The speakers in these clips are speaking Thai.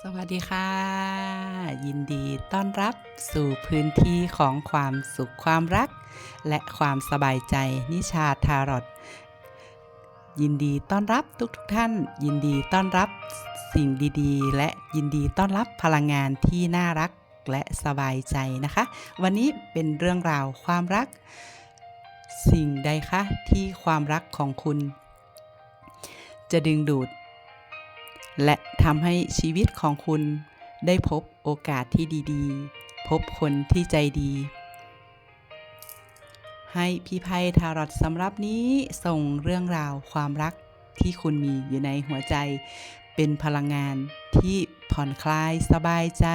สวัสดีค่ะ ยินดีต้อนรับสู่พื้นที่ของความสุขความรัก และความสบายใจนิชาทารอดยินดีต้อนรับทุกทท่าน ยินดีต้อนรับสิ่งดีๆ และยินดีต้อนรับพลังงานที่น่ารักและสบายใจนะคะ วันนี้เป็นเรื่องราวความรัก สิ่งใดคะที่ความรักของคุณ จะดึงดูด และทำให้ชีวิตของคุณได้พบโอกาสที่ดีๆ พบคนที่ใจดี ให้พี่ไพ่ทารอตสำหรับนี้ส่งเรื่องราวความรักที่คุณมีอยู่ในหัวใจ เป็นพลังงานที่ผ่อนคลายสบายใจ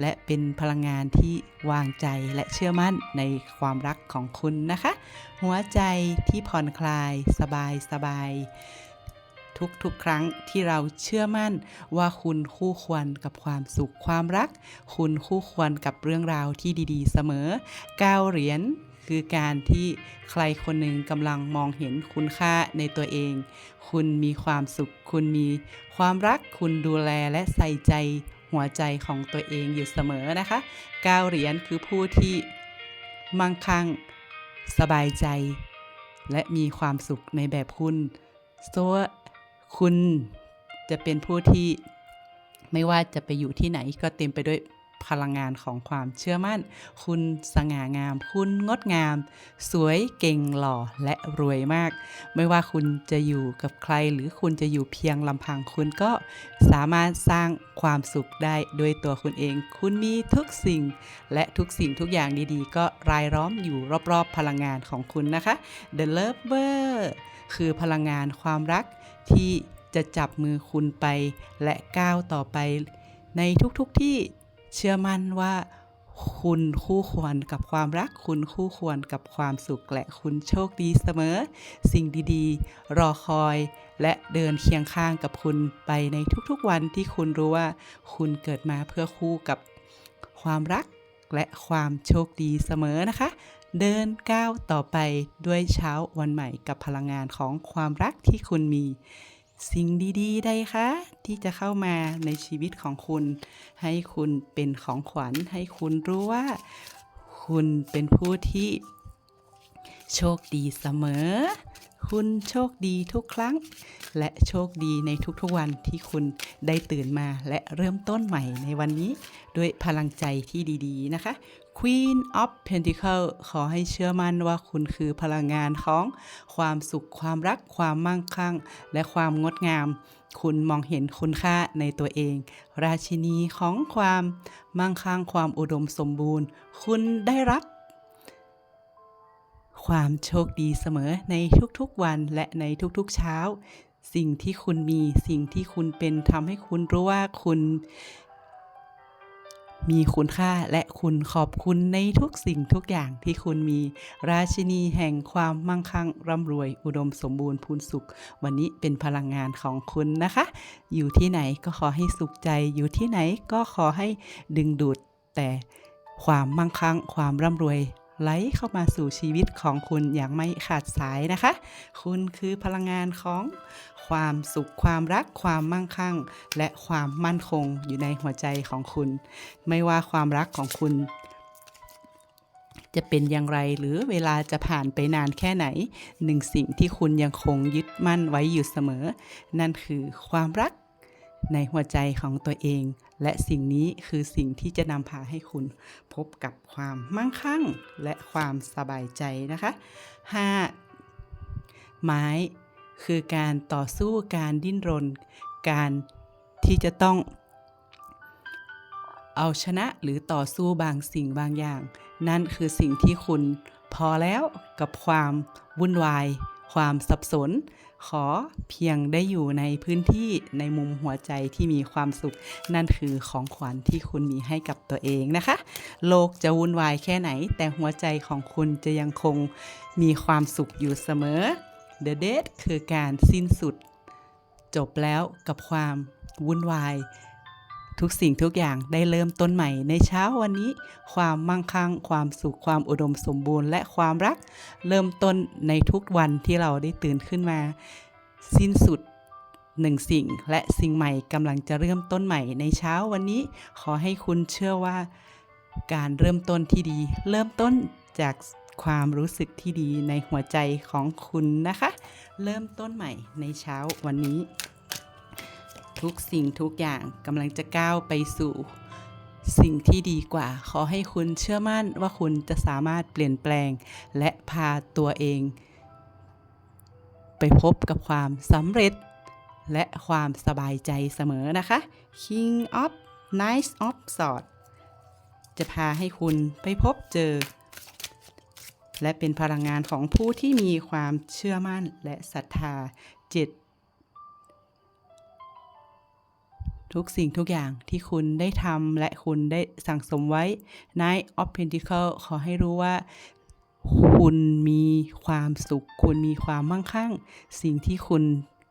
และเป็นพลังงานที่วางใจและเชื่อมั่นในความรักของคุณนะคะ หัวใจที่ผ่อนคลายสบายสบาย ทุกๆ ครั้งที่เราเชื่อมั่นว่าคุณคู่ควรกับความสุขความรัก คุณคู่ควรกับเรื่องราวที่ดีๆ เสมอก้าวเหรียญคือการที่ใครคนหนึ่งกำลังมองเห็นคุณค่าในตัวเอง คุณมีความสุข คุณมีความรัก คุณดูแลและใส่ใจหัวใจของตัวเองอยู่เสมอนะคะก้าวเหรียญคือผู้ที่มั่งคั่ง สบายใจ และมีความสุขในแบบคุณโซ คุณจะเป็นผู้ที่ไม่ว่าจะไปอยู่ที่ไหนก็เต็มไปด้วยพลังงานของความเชื่อมั่น คุณสง่างาม คุณงดงาม สวยเก่งหล่อและรวยมาก ไม่ว่าคุณจะอยู่กับใครหรือคุณจะอยู่เพียงลำพังคุณก็สามารถสร้างความสุขได้ด้วยตัวคุณเอง คุณมีทุกสิ่ง และทุกสิ่งทุกอย่างดีๆ ก็รายล้อมอยู่รอบๆพลังงานของคุณนะคะ The Lover คือพลังงานความรักที่จะจับมือคุณไปและก้าวต่อไป ในทุกๆทที่เชื่อมั่นว่า คุณคู่ควรกับความรัก คุณคู่ควรกับความสุขและคุณโชคดีเสมอ สิ่งดีๆ รอคอย และเดินเคียงข้างกับคุณไปในทุกๆวันที่คุณรู้ว่า คุณเกิดมาเพื่อคู่กับความรักและความโชคดีเสมอนะคะ เดินก้าวต่อไปด้วยเช้าวันใหม่กับพลังงานของความรักที่คุณมี สิ่งดีๆใดคะที่จะเข้ามาในชีวิตของคุณ ให้คุณเป็นของขวัญ ให้คุณรู้ว่า คุณเป็นผู้ที่โชคดีเสมอ คุณโชคดีทุกครั้ง และโชคดีในทุกๆวันที่คุณได้ตื่นมาและเริ่มต้นใหม่ในวันนี้ ด้วยพลังใจที่ดีๆนะคะ Queen of Pentacle ขอให้เชื่อมั่นว่าคุณคือพลังงานของความสุขความรักความมั่งคั่ง และความงดงาม คุณมองเห็นคุณค่าในตัวเอง ราชินีของความมั่งคั่งความอุดมสมบูรณ์ คุณได้รับ ความโชคดีเสมอในทุกๆวันและในทุกๆเช้า สิ่งที่คุณมีสิ่งที่คุณเป็นทำให้คุณรู้ว่าคุณ มีคุณค่าและคุณขอบคุณในทุกสิ่งทุกอย่างที่คุณมี ราชินีแห่งความมั่งคั่งร่ำรวยอุดมสมบูรณ์พูนสุข วันนี้เป็นพลังงานของคุณนะคะ อยู่ที่ไหนก็ขอให้สุขใจ อยู่ที่ไหนก็ขอให้ดึงดูดแต่ความมั่งคั่งความร่ำรวย ไหลเข้ามาสู่ชีวิตของคุณอย่างไม่ขาดสายนะคะ คุณคือพลังงานของความสุขความรักความมั่งคั่ง และความมั่นคงอยู่ในหัวใจของคุณ ไม่ว่าความรักของคุณ จะเป็นอย่างไรหรือเวลาจะผ่านไปนานแค่ไหน หนึ่งสิ่งที่คุณยังคงยึดมั่นไว้อยู่เสมอ นั่นคือความรัก ในหัวใจของตัวเอง และสิ่งนี้คือสิ่งที่จะนำพาให้คุณพบกับความมั่งคั่งและความสบายใจนะคะ 5. ไม้คือการต่อสู้การดิ้นรน การที่จะต้องเอาชนะหรือต่อสู้บางสิ่งบางอย่าง นั่นคือสิ่งที่คุณพอแล้วกับความวุ่นวาย ความสับสน ขอเพียงได้อยู่ในพื้นที่ในมุมหัวใจที่มีความสุข นั่นคือของขวัญที่คุณมีให้กับตัวเองนะคะ โลกจะวุ่นวายแค่ไหน แต่หัวใจของคุณจะยังคงมีความสุขอยู่เสมอ The Date คือการสิ้นสุด จบแล้วกับความวุ่นวาย ทุกสิ่งทุกอย่างได้เริ่มต้นใหม่ในเช้าวันนี้ ความมั่งคั่ง ความสุข ความอุดมสมบูรณ์ และความรัก เริ่มต้นในทุกวันที่เราได้ตื่นขึ้นมา สิ้นสุดหนึ่งสิ่ง และสิ่งใหม่กำลังจะเริ่มต้นใหม่ในเช้าวันนี้ ขอให้คุณเชื่อว่า การเริ่มต้นที่ดี เริ่มต้นจากความรู้สึกที่ดีในหัวใจของคุณนะคะ เริ่มต้นใหม่ในเช้าวันนี้ ทุกสิ่งทุกอย่างกำลังจะก้าวไปสู่สิ่งที่ดีกว่า ขอให้คุณเชื่อมั่นว่าคุณจะสามารถเปลี่ยนแปลง และพาตัวเอง ไปพบกับความสำเร็จ และความสบายใจเสมอนะคะ King of Knights of Swords จะพาให้คุณไปพบเจอ และเป็นพลังงานของผู้ที่มีความเชื่อมั่นและศรัทธาจ็ด ทุกสิ่งทุกอย่างที่คุณได้ทำและคุณได้สั่งสมไว้ Knight of Pentacle ขอให้รู้ว่า คุณมีความสุข คุณมีความมั่งคั่ง สิ่งที่คุณ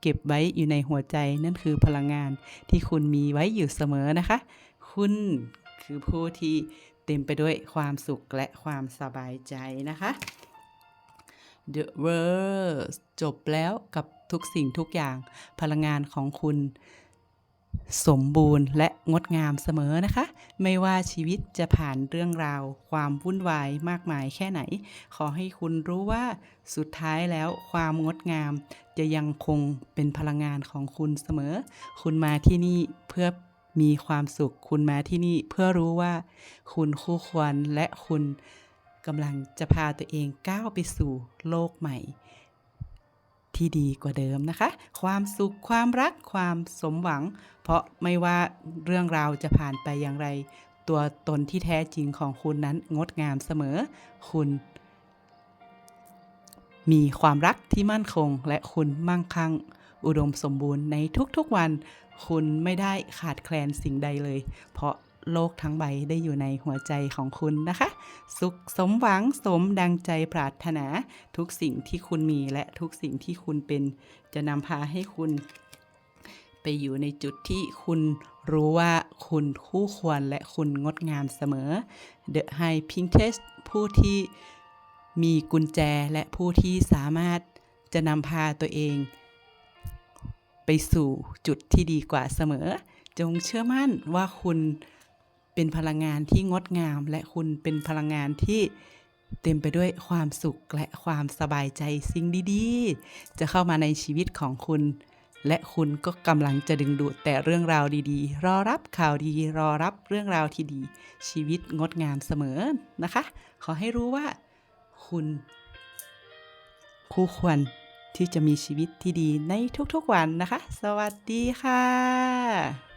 เก็บไว้อยู่ในหัวใจนั่นคือพลังงานที่คุณมีไว้อยู่เสมอนะคะ คุณคือผู้ที่เต็มไปด้วยความสุขและความสบายใจนะคะ The World จบแล้วกับทุกสิ่งทุกอย่างพลังงานของคุณ สมบูรณ์และงดงามเสมอนะคะ ไม่ว่าชีวิตจะผ่านเรื่องราว ความวุ่นวายมากมายแค่ไหน ขอให้คุณรู้ว่าสุดท้ายแล้วความงดงาม จะยังคงเป็นพลังงานของคุณเสมอ คุณมาที่นี่เพื่อมีความสุข คุณมาที่นี่เพื่อรู้ว่า คุณคู่ควรและคุณกำลังจะพาตัวเองก้าวไปสู่โลกใหม่ ที่ดีกว่าเดิมนะคะ ความสุขความรักความสมหวัง เพราะไม่ว่าเรื่องราวจะผ่านไปอย่างไร ตัวตนที่แท้จริงของคุณนั้นงดงามเสมอ คุณ มีความรักที่มั่นคง และคุณมั่งคั่ง อุดมสมบูรณ์ในทุกๆวัน คุณไม่ได้ขาดแคลนสิ่งใดเลย เพราะ โลกทั้งใบได้อยู่ในหัวใจของคุณนะคะ สุขสมหวังสมดังใจปรารถนา ทุกสิ่งที่คุณมีและทุกสิ่งที่คุณเป็น จะนำพาให้คุณ ไปอยู่ในจุดที่คุณรู้ว่าคุณคู่ควรและคุณงดงามเสมอ The High Pink Test ผู้ที่มีกุญแจและผู้ที่สามารถจะนำพาตัวเอง ไปสู่จุดที่ดีกว่าเสมอ จงเชื่อมั่นว่าคุณ เป็นพลังงานที่งดงาม และคุณเป็นพลังงานที่เต็มไปด้วยความสุขและความสบายใจสิ่งดีๆ จะเข้ามาในชีวิตของคุณ และคุณก็กำลังจะดึงดูดแต่เรื่องราวดีๆ รอรับข่าวดีรอรับเรื่องราวที่ดี ชีวิตงดงามเสมอนะคะ ขอให้รู้ว่าคุณคู่ควรที่จะมีชีวิตที่ดีในทุกๆวันนะคะ สวัสดีค่ะ